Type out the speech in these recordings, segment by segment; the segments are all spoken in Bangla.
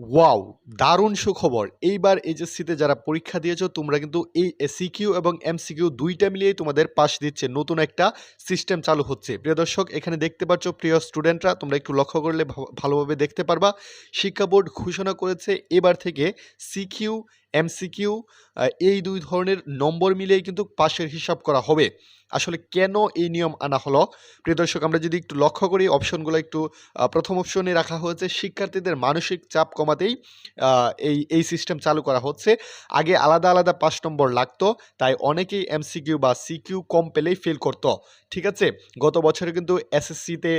ওয়াও! দারুণ সুখবর। এইবার এইচএসসিতে যারা পরীক্ষা দিয়েছ তোমরা কিন্তু এই সিকিউ এবং এমসিকিউ ২ টা মিলিয়েই তোমাদের পাশ দিচ্ছে। নতুন একটা সিস্টেম চালু হচ্ছে। প্রিয় দর্শক এখানে দেখতে পাচ্ছ প্রিয় স্টুডেন্টরা তোমরা একটু লক্ষ্য করলে ভালোভাবে দেখতে পারবা। শিক্ষা বোর্ড ঘোষণা করেছে এবার থেকে সিকিউ, এমসিকিউ এই ২ ধরনের নম্বর মিলিয়েই কিন্তু পাসের হিসাব করা হবে। আসলে কেন এই নিয়ম আনা হলো? প্রিয় দর্শক আমরা যদি একটু লক্ষ্য করি অপশনগুলো একটু ১ম অপশনে রাখা হয়েছে শিক্ষার্থীদের মানসিক চাপ কমাতেই এই, এই সিস্টেম চালু করা হচ্ছে। আগে আলাদা, আলাদা ৫ নম্বর লাগতো। তাই অনেকেই এমসিকিউ বা সিকিউ কম পেলেই ফেল করত। ঠিক আছে? গত বছরে কিন্তু এসএসসিতে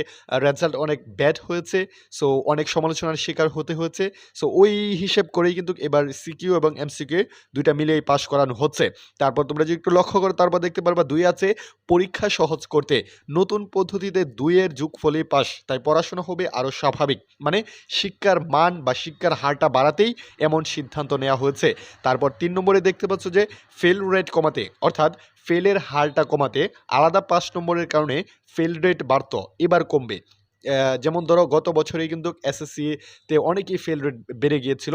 রেজাল্ট অনেক ব্যাড হয়েছে। সো অনেক সমালোচনার শিকার হতে হয়েছে। সো ওই হিসেব করেই কিন্তু এবার সিকিউ এবং এমসিকিউ ২ দুইটা মিলিয়েই পাস করানো হচ্ছে। তারপর তোমরা যদি একটু লক্ষ্য করো তারপর দেখতে পারবা দুই আছে পরীক্ষা সহজ করতে। নতুন পদ্ধতিতে ২ এর যোগফলেই পাস। তাই পড়াশোনা হবে আরও স্বাভাবিক। মানে শিক্ষার মান বা শিক্ষার হারটা বাড়াতেই এমন সিদ্ধান্ত নেওয়া হয়েছে। তারপর তিন নম্বরে দেখতে পাচ্ছ যে ফেল রেট কমাতে অর্থাৎ ফেলের হারটা কমাতে আলাদা পাঁচ নম্বরের কারণে ফেল রেট বাড়তো, এবার কমবে। যেমন ধরো গত বছরেই কিন্তু এসএসসিতে অনেকেই ফেল রেট বেড়ে গিয়েছিল।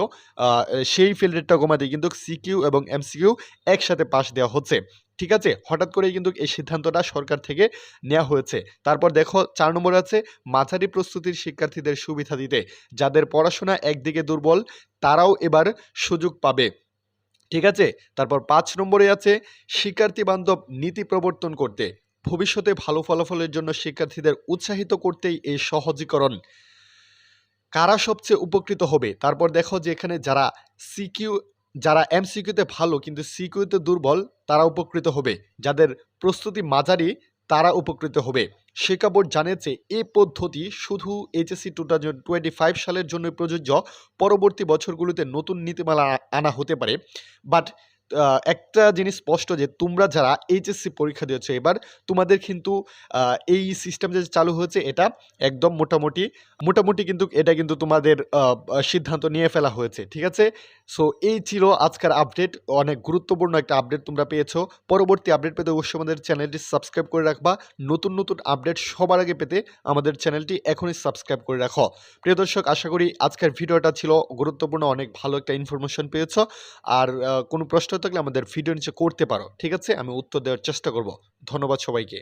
সেই ফেল রেটটা কমাতে কিন্তু সিকিউ এবং এমসিকিউ একসাথে পাশ দেওয়া হচ্ছে। ঠিক আছে? হঠাৎ করেই কিন্তু এই সিদ্ধান্তটা সরকার থেকে নেওয়া হয়েছে। তারপর দেখো, চার নম্বরে আছে মাঝারি প্রস্তুতির শিক্ষার্থীদের সুবিধা দিতে। যাদের পড়াশোনা একদিকে দুর্বল, তারাও এবার সুযোগ পাবে। ঠিক আছে? তারপর পাঁচ নম্বরে আছে শিক্ষার্থী বান্ধব নীতি প্রবর্তন করতে। ভবিষ্যতে ভালো ফলাফলের জন্য শিক্ষার্থীদের উৎসাহিত করতেই এই সহজীকরণ। কারা সবচেয়ে উপকৃত হবে? তারপর দেখো যে এখানে যারা সিকিউ যারা এমসিকিউতে ভালো কিন্তু সিকিউতে দুর্বল, তারা উপকৃত হবে। যাদের প্রস্তুতি মাঝারি, তারা উপকৃত হবে। শিক্ষা বোর্ড জানিয়েছে, এ পদ্ধতি শুধু এইচএসসি 2025 সালের জন্য প্রযোজ্য। পরবর্তী বছরগুলোতে নতুন নীতিমালা আনা হতে পারে। বাট একটা জিনিস স্পষ্ট যে তোমরা যারা এইচএসসি পরীক্ষা দিয়েছ এবার তোমাদের কিন্তু এই সিস্টেম যে চালু হয়েছে এটা একদম মোটামুটি, মোটামুটি কিন্তু এটা কিন্তু তোমাদের সিদ্ধান্ত নিয়ে ফেলা হয়েছে। ঠিক আছে? সো এই ছিল আজকের আপডেট। অনেক গুরুত্বপূর্ণ একটা আপডেট তোমরা পেয়েছ। পরবর্তী আপডেট পেতে অবশ্যই আমাদের চ্যানেলটি সাবস্ক্রাইব করে রাখবা। নতুন, নতুন আপডেট সবার আগে পেতে আমাদের চ্যানেলটি এখনই সাবস্ক্রাইব করে রাখো। প্রিয় দর্শক আশা করি আজকের ভিডিওটা ছিল গুরুত্বপূর্ণ অনেক ভালো একটা ইনফরমেশন পেয়েছ। আর কোনো প্রশ্ন থাকলে আমাদের ভিডিও নিচে করতে পারো। ঠিক আছে? আমি উত্তর দেওয়ার চেষ্টা করব। ধন্যবাদ সবাইকে।